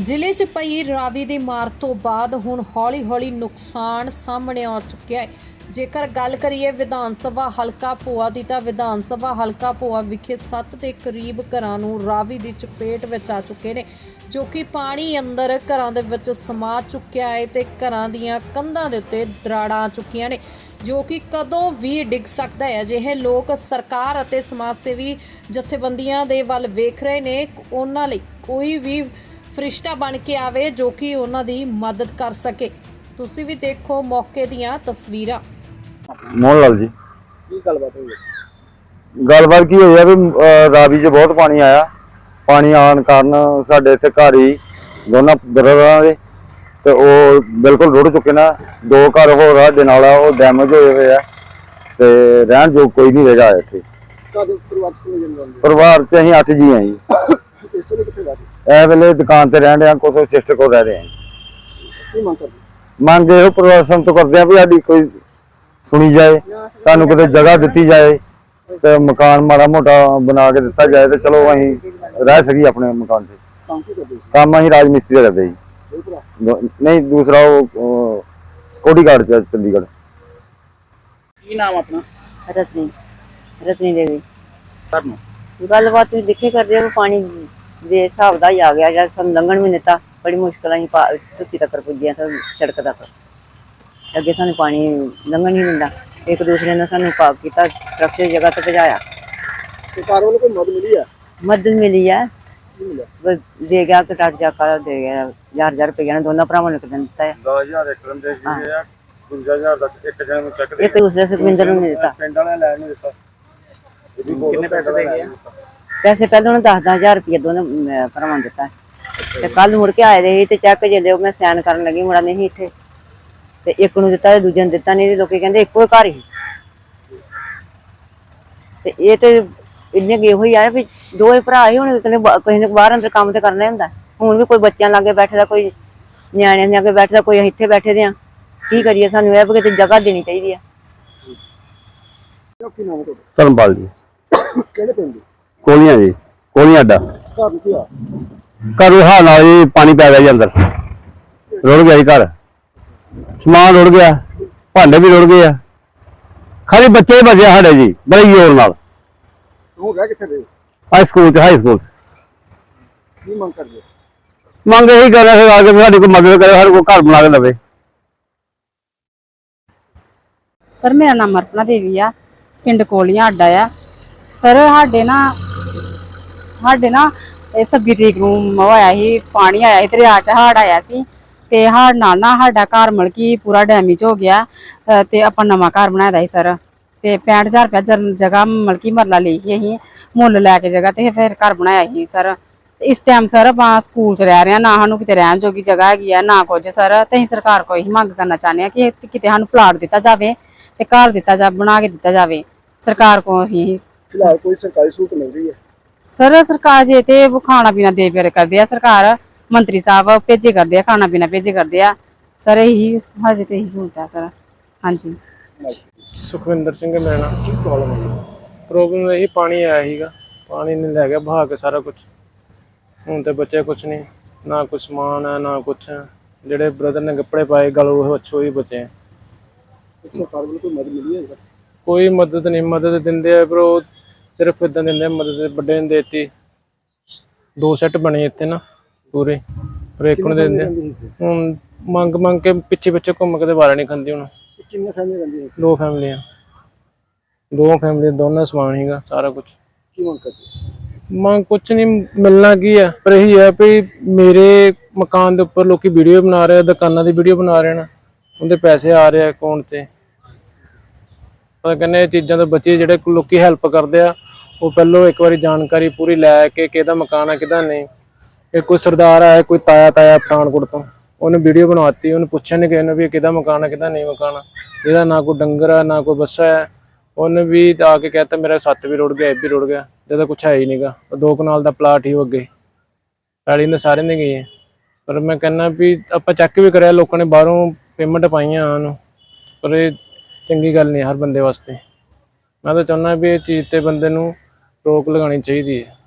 ਜ਼ਿਲ੍ਹੇ 'ਚ ਪਈ ਰਾਵੀ ਦੀ ਮਾਰ ਤੋਂ ਬਾਅਦ ਹੁਣ ਹੌਲੀ-ਹੌਲੀ ਨੁਕਸਾਨ ਸਾਹਮਣੇ ਆ ਚੁੱਕਿਆ ਹੈ। ਜੇਕਰ ਗੱਲ ਕਰੀਏ ਵਿਧਾਨ ਸਭਾ ਹਲਕਾ ਭੋਆ ਦੀ ਤਾਂ ਵਿਧਾਨ ਸਭਾ ਹਲਕਾ ਭੋਆ ਵਿਖੇ 7 ਦੇ ਕਰੀਬ ਘਰਾਂ ਨੂੰ ਰਾਵੀ ਦੀ ਚਪੇਟ ਵਿੱਚ ਆ ਚੁੱਕੇ ਨੇ, ਜੋ ਕਿ ਪਾਣੀ ਅੰਦਰ ਘਰਾਂ ਦੇ ਵਿੱਚ ਸਮਾ ਚੁੱਕਿਆ ਹੈ ਤੇ ਘਰਾਂ ਦੀਆਂ ਕੰਧਾਂ ਦੇ ਉੱਤੇ ਦਰਾੜਾਂ ਆ ਚੁੱਕੀਆਂ ਨੇ, ਜੋ ਕਿ ਕਦੋਂ ਵੀ ਡਿੱਗ ਸਕਦਾ ਹੈ। ਅਜਿਹੇ ਲੋਕ ਸਰਕਾਰ ਅਤੇ ਸਮਾਜ ਸੇਵੀ ਜਥੇਬੰਦੀਆਂ ਦੇ ਵੱਲ ਵੇਖ ਰਹੇ ਨੇ। ਉਹਨਾਂ ਲਈ ਕੋਈ ਵੀ ਫਰਿਸ਼ਤਾ ਬਣ ਕੇ ਆਵੇ ਜੋ ਕਿ ਉਹਨਾਂ ਦੀ ਮਦਦ ਕਰ ਸਕੇ। ਤੁਸੀਂ ਵੀ ਦੇਖੋ ਮੌਕੇ ਦੀਆਂ ਤਸਵੀਰਾਂ। ਮੋਹਨ ਲਾਲ ਜੀ। ਕੀ ਗੱਲਬਾਤ ਹੋਈ? ਗੱਲਬਾਤ ਕੀ ਹੋਈ ਆ ਵੀ ਅਹ, ਰਾਵੀ 'ਚ ਬਹੁਤ ਪਾਣੀ ਆਇਆ। ਪਾਣੀ ਆਉਣ ਕਾਰਨ ਸਾਡੇ ਇੱਥੇ ਘਰ ਹੀ ਦੋਨਾਂ ਬਰਦਰਾਂ ਦੇ ਤੇ ਉਹ ਬਿਲਕੁਲ ਰੁੜ ਚੁੱਕੇ ਨੇ। ਦੋ ਘਰ ਹੋਰ ਸਾਡੇ ਨਾਲ ਆ ਉਹ ਡੈਮੇਜ ਹੋਏ ਹੋਏ ਆ। ਤੇ ਰਹਿਣ ਜੋ ਕੋਈ ਨਹੀਂ ਰਹਿ ਇੱਥੇ। ਕਦ ਪਰਿਵਾਰ ਚ ਪਰਿਵਾਰ ਅਸੀਂ 8 ਜੀ ਆ ਜੀ? ਇਸ ਵੇਲੇ ਕਿੱਥੇ ਰਹਿੰਦੇ ਇਹ ਵੇਲੇ ਦੁਕਾਨ ਤੇ ਰਹਿਣ ਡਿਆ ਕੁਝ ਸਿਸਟਰ ਕੋਲ ਰਹਿ ਰਹੇ ਆ। ਕੀ ਮੰਗ ਕਰਦੇ? ਮੰਗ ਇਹੋ ਪ੍ਰਵਾਸਨ ਤੋਂ ਕਰਦੇ ਆ ਵੀ ਸਾਡੀ ਕੋਈ ਸੁਣੀ ਜਾਏ ਸਾਨੂੰ ਕਿਤੇ ਜਗ੍ਹਾ ਦਿੱਤੀ ਜਾਏ ਤੇ ਮਕਾਨ ਮਾੜਾ ਮੋਟਾ ਬਣਾ ਕੇ ਦਿੱਤਾ ਜਾਏ ਤੇ ਚਲੋ ਅਸੀਂ ਰਹਿ ਸਕੀਏ ਆਪਣੇ ਮਕਾਨ 'ਚ। ਕੰਮ ਕੀ ਕਰਦੇ ਕੰਮ ਅਸੀਂ ਰਾਜ ਮਿਸਤਰੀ ਦਾ ਕਰਦੇ ਜੀ। ਦੋ- ਨਹੀਂ ਦੂਸਰਾ ਉਹ ਸਿਕਿਉਰਿਟੀ ਗਾਰਡ ਚ ਚੰਡੀਗੜ੍ਹ। ਕੀ ਨਾਮ ਆਪਣਾ? ਰਤਨੀ ਰਤਨੀ ਦੇਵੀ। ਕਰਨ ਗੱਲਬਾਤ ਤੁਸੀਂ ਦੇਖੇ ਕਰਦੇ ਹੋ ਪਾਣੀ ਦੇ ਹਿਸਾਬ ਦਾ ਹੀ ਆ ਗਿਆ ਜਦ ਸਾਨੂੰ ਲੰਘਣ ਵੀ ਨਹੀਂ ਦਿੱਤਾ ਬੜੀ ਮੁਸ਼ਕਲ ਪਾ- ਤੁਸੀਂ ਤੱਕ ਪੁੱਜੀਆਂ ਤਾਂ ਸੜਕ ਤੱਕ। ਅੱਗੇ ਸਾਨੂੰ ਪਾਣੀ ਲੰਘਣ ਨਹੀਂ ਦਿੰਦਾ। ਇੱਕ ਦੂਸਰੇ ਨੇ ਸਾਨੂੰ ਪਾ ਕੀਤਾ ਸੁਰੱਖਿਅਤ ਜਗ੍ਹਾ ਤੇ ਪਹੁੰਚਾਇਆ ਸਰਕਾਰ ਵੱਲੋਂ ਕੋਈ ਮਦਦ ਮਿਲੀ ਹੈ ਮਦਦ ਮਿਲੀ ਹੈ ਬਸ ਦੇ ਗਿਆ ਕਿ ਟੱਟ ਜਾ ਕਰ ਦੇ ਗਿਆ। ਹਜ਼ਾਰ ਹਜ਼ਾਰ ਰੁਪਏ ਨੇ ਦੋਨਾਂ ਭਰਾਵਾਂ ਨੂੰ ਇੱਕ ਦਿਨ ਦਿੱਤਾ ਹੈ 10000 ਇੱਕ ਦਿਨ ਦੇ ਸੀਗੇ ਆ 55000 ਤੱਕ ਇੱਕ ਜਣ ਨੂੰ ਚੱਕ ਇੱਕ ਦੂਸਰੇ ਸੁਖਵਿੰਦਰ ਨੂੰ ਨਹੀਂ ਦਿੱਤਾ। ਪਿੰਡ ਵਾਲਿਆਂ ਲੈ ਨਹੀਂ ਦਿੱਤਾ। ਕਿੰਨੇ ਪੈਸੇ ਦੇ ਗਏ ਪੈਸੇ ਪਹਿਲਾਂ ਉਹਨੇ 10 ਹਜ਼ਾਰ ਰੁਪਏ ਦੋਨੇ ਭਰਾਵਾਂ ਦਿੱਤਾ। ਤੇ ਕੱਲ ਮੁੜ ਕੇ ਆਏ ਸੀ ਤੇ ਚੈੱਕ ਜੇ ਮੈਂ ਸਾਈਨ ਕਰਨ ਲੱਗੀ ਮੁੰਡਾ ਨਹੀਂ ਇੱਥੇ। ਤੇ ਇੱਕ ਨੂੰ ਦਿੱਤਾ ਤੇ ਦੂਜੇ ਨੂੰ ਦਿੱਤਾ ਨਹੀਂ ਤੇ ਲੋਕੀ ਕਹਿੰਦੇ ਇੱਕੋ ਹੀ ਘਰ ਹੀ। ਤੇ ਇਹ ਤੇ ਇੰਨੇ ਗਏ ਹੋਈ ਆ ਵੀ ਦੋ ਹੀ ਭਰਾ ਹੀ ਹੁਣ ਬਾ- ਕਿਸੇ ਨੇ ਬਾਹਰ ਅੰਦਰ ਕੰਮ ਤੇ ਕਰਨਾ ਹੀ ਹੁੰਦਾ। ਹੁਣ ਵੀ ਕੋਈ ਬੱਚਿਆਂ ਲਾਗੇ ਬੈਠਦਾ ਕੋਈ ਨਿਆਣਿਆਂ ਦੇ ਲਾਗੇ ਬੈਠਦਾ ਕੋਈ ਅਸੀਂ ਇੱਥੇ ਬੈਠੇ ਦੇ ਆ। ਕੀ ਕਰੀਏ ਸਾਨੂੰ ਇਹ ਵੀ ਕਿਤੇ ਜਗ੍ਹਾ ਦੇਣੀ ਚਾਹੀਦੀ ਆ। ਧਰਮਪਾਲ ਜੀ। ਕਿਹੜੇ ਪਿੰਡ? ਦੇ ਕੋਲੀਆਂ ਜੀ ਕੋਲੀਆਂ ਅੱਡਾ। ਘਰ ਨੂੰ ਕੀ ਆ ਘਰ ਉਹ ਹਾਲ ਨਾਲ ਜੀ ਪਾਣੀ ਪੈ ਗਿਆ ਜੀ ਅੰਦਰ। ਰੁੜ ਗਿਆ ਜੀ ਘਰ। ਸਮਾਨ ਰੁੜ ਗਿਆ ਭਾਂਡੇ ਵੀ ਰੁੜ ਗਏ ਆ। ਖਾਲੀ ਬੱਚੇ ਹੀ ਬਚੇ ਆ ਸਾਡੇ ਜੀ ਬੜੇ ਜ਼ੋਰ ਨਾਲ। ਤੂੰ ਰਹਿ ਕਿੱਥੇ ਰਹੇ ਹਾਈ ਸਕੂਲ ਚ ਹਾਈ ਸਕੂਲ ਕੀ ਮੰਗ ਕਰਦੇ? ਮੰਗ ਇਹੀ ਕਰ ਰਹੇ ਆ ਕਿ ਸਾਡੀ ਕੋਈ ਮਦਦ ਕਰੇ ਸਾਡੇ ਕੋਲ ਘਰ ਬਣਾ ਕੇ ਦੇਵੇ। ਸਰ ਮੇਰਾ ਨਾਮ ਅਰਪਨਾ ਦੇਵੀ ਆ। ਪਿੰਡ ਕੋਲੀਆਂ ਅੱਡਾ ਆ। ਸਰ ਸਾਡੇ ਨਾ ਸਾਡੇ ਨਾ, ਇਹ 26 ਤਰੀਕ ਨੂੰ ਉਹ ਸੀ, ਪਾਣੀ ਆਇਆ ਸੀ, ਦਰਿਆ ਚ ਹੜ੍ਹ ਆਇਆ ਸੀ, ਤੇ ਹੜ੍ਹ ਨਾਲ ਨਾ ਸਾਡਾ ਘਰ ਮਲ ਕੀ ਪੂਰਾ ਡੈਮੇਜ ਹੋ ਗਿਆ ਤੇ ਆਪਾਂ ਨਵਾਂ ਘਰ ਬਣਾਇਆ ਦਾ ਸੀ ਸਰ, ਤੇ 65000 ਰੁਪਏ ਜਰ- ਜਗ੍ਹਾ ਮਲਕੀ ਮਰਲਾ ਲਈ ਸੀ ਅਸੀਂ, ਮੁੱਲ ਲੈ ਕੇ ਜਗ੍ਹਾ ਤੇ ਫਿਰ ਘਰ ਬਣਾਇਆ ਸੀ ਸਰ। ਇਸ ਟਾਈਮ ਸਰ ਆਪਾਂ ਸਕੂਲ 'ਚ ਰਹਿ ਰਹੇ ਹਾਂ, ਨਾ ਸਾਨੂੰ ਕਿਤੇ ਰਹਿਣ ਜੋਗੀ ਜਗ੍ਹਾ ਹੈਗੀ ਆ, ਨਾ ਕੁਝ ਸਰ, ਤੇ ਅਸੀਂ ਸਰਕਾਰ ਕੋਲ ਇਹੀ ਮੰਗ ਕਰਨਾ ਚਾਹੁੰਦੇ ਹਾਂ ਕਿ ਕਿਤੇ ਸਾਨੂੰ ਪਲਾਟ ਦਿੱਤਾ ਜਾਵੇ, ਤੇ ਘਰ ਦਿੱਤਾ ਜਾ, ਬਣਾ ਕੇ ਦਿੱਤਾ ਜਾਵੇ, ਸਰਕਾਰ ਕੋਲ ਹੀ। ਫਿਲਹਾਲ ਕੋਈ ਸਰਕਾਰੀ ਸਹੂਲਤ ਮਿਲ ਰਹੀ ਹੈ? ਸਰ ਸਰਕਾਰ ਜੇ ਤੇ ਉਹ ਖਾਣਾ ਪੀਣਾ ਦੇ ਪਿਆਰ ਕਰਦੇ ਆ ਸਰਕਾਰ ਮੰਤਰੀ ਸਾਹਿਬ ਭੇਜੇ ਕਰਦੇ ਆ ਖਾਣਾ ਪੀਣਾ ਭੇਜੇ ਕਰਦੇ ਆ। ਸਰ ਇਹੀ ਹਜੇ ਤੇ ਇਹੀ ਸਹੂਲਤ ਆ ਸਰ। ਹਾਂਜੀ। ਸੁਖਵਿੰਦਰ ਸਿੰਘ ਮੇਰਾ ਨਾਮ ਕੀ ਪ੍ਰੋਬਲਮ ਹੈ ਪ੍ਰੋਬਲਮ ਇਹ ਪਾਣੀ ਆਇਆ ਸੀਗਾ। ਪਾਣੀ ਨੇ ਲੈ ਗਿਆ ਬਹਾ ਕੇ ਸਾਰਾ ਕੁਝ ਹੁਣ ਤੇ ਬੱਚੇ ਕੁਝ ਨਹੀਂ। ਨਾ ਕੁਝ ਸਮਾਨ ਹੈ ਨਾ ਕੁਝ ਜਿਹੜੇ ਬ੍ਰਦਰ ਨੇ ਕੱਪੜੇ ਪਾਏ ਗਲ ਉਹ ਅੱਛੋ ਹੀ ਬਚੇ ਹੈ। ਸਰਕਾਰ ਵੱਲੋਂ ਕੋਈ ਮਦਦ ਮਿਲੀ ਹੈ? ਕੋਈ ਮਦਦ ਨਹੀਂ ਮਦਦ ਦਿੰਦੇ ਆ ਪਰ ਉਹ ਸਿਰਫ ਇਦਾਂ ਦਿੰਦੇ ਆ ਮਦਦ ਵੱਡੇ ਨੇ ਦੇਤੀ। ਦੋ ਸੈੱਟ ਬਣੇ ਇੱਥੇ ਨਾ ਪੂਰੇ ਪਰ ਇੱਕ ਨੂੰ ਦੇ ਦਿੰਦੇ ਆ। ਹੁਣ ਮੰਗ ਮੰਗ ਕੇ ਪਿੱਛੇ ਪਿੱਛੇ ਘੁੰਮ ਕੇ ਤੇ ਵਾਰਾ ਨਹੀਂ ਖਾਂਦੀ ਹੁਣ। ਕਿੰਨੇ ਫੈਮਿਲੀ ਰਹਿੰਦੀ ਹੈ? ਦੋ ਫੈਮਲੀਆਂ ਦੋ ਫੈਮਲੀ ਦੋਨਾਂ ਸਮਾਨ ਹੀਗਾ ਸਾਰਾ ਕੁਝ ਕੀ ਮੰਗ ਕਰਦੇ? ਮੰਗ ਕੁਛ ਨਹੀਂ ਮਿਲਣਾ ਕੀ ਹੈ ਪਰ ਇਹੀ ਹੈ ਵੀ ਮੇਰੇ ਮਕਾਨ ਦੇ ਉੱਪਰ ਲੋਕੀ ਵੀਡੀਓ ਬਣਾ ਰਹੇ ਆ ਦੁਕਾਨਾਂ ਦੀ ਵੀਡੀਓ ਬਣਾ ਰਹੇ ਨੇ। ਉਹਦੇ ਪੈਸੇ ਆ ਰਹੇ ਆ ਅਕਾਊਂਟ 'ਚ ਪਰ ਕਹਿੰਦੇ ਇਹ ਚੀਜ਼ਾਂ ਤੋਂ ਬਚੇ ਜਿਹੜੇ ਲੋਕੀ ਹੈਲਪ ਕਰਦੇ ਆ। ਉਹ ਪਹਿਲੋਂ ਇੱਕ ਵਾਰੀ ਜਾਣਕਾਰੀ ਪੂਰੀ ਲੈ ਕੇ ਕਿਹਦਾ ਮਕਾਨ ਆ ਕਿਹਦਾ ਨਹੀਂ। ਇਹ ਕੋਈ ਸਰਦਾਰ ਆਇਆ ਕੋਈ ਤਾਇਆ ਤਾਇਆ ਪਠਾਨਕੋਟ ਤੋਂ। ਉਹਨੇ ਵੀਡੀਓ ਬਣਾਤੀ ਉਹਨੇ ਪੁੱਛਿਆ ਨਹੀਂ ਕਿਸੇ ਨੂੰ ਵੀ ਇਹ ਕਿਹਦਾ ਮਕਾਨ ਆ, ਕਿਹਦਾ ਨਹੀਂ ਮਕਾਨ ਆ। ਜਿਹਦਾ ਨਾ ਕੋਈ ਡੰਗਰ ਆ, ਨਾ ਕੋਈ ਬੱਸਾ ਹੈ ਉਹਨੇ ਵੀ ਆ ਕੇ ਕਹਿਤਾ, ਮੇਰਾ ਸੱਤ ਵੀ ਰੁੜ ਗਿਆ, ਇਹ ਵੀ ਰੁੜ ਗਿਆ। ਜਿਹਦਾ ਕੁਛ ਹੈ ਹੀ ਨਹੀਂਗਾ ਦੋ ਕਨਾਲ ਦਾ ਪਲਾਟ ਹੀ ਉਹ ਅੱਗੇ। ਪੈਲੀ ਦੇ ਸਾਰੇ ਨੇ ਗਈ ਹੈ। ਪਰ ਮੈਂ ਕਹਿੰਦਾ ਵੀ ਆਪਾਂ ਚੈੱਕ ਵੀ ਕਰਿਆ, ਲੋਕਾਂ ਨੇ ਬਾਹਰੋਂ ਪੇਮੈਂਟ ਪਾਈਆਂ ਉਹਨੂੰ। ਪਰ ਇਹ ਚੰਗੀ ਗੱਲ ਨਹੀਂ ਹਰ ਬੰਦੇ ਵਾਸਤੇ। ਮੈਂ ਤਾਂ ਚਾਹੁੰਦਾ ਵੀ ਇਹ ਚੀਜ਼ ਤੇ ਬੰਦੇ ਨੂੰ ਰੋਕ ਲਗਾਉਣੀ ਚਾਹੀਦੀ ਹੈ।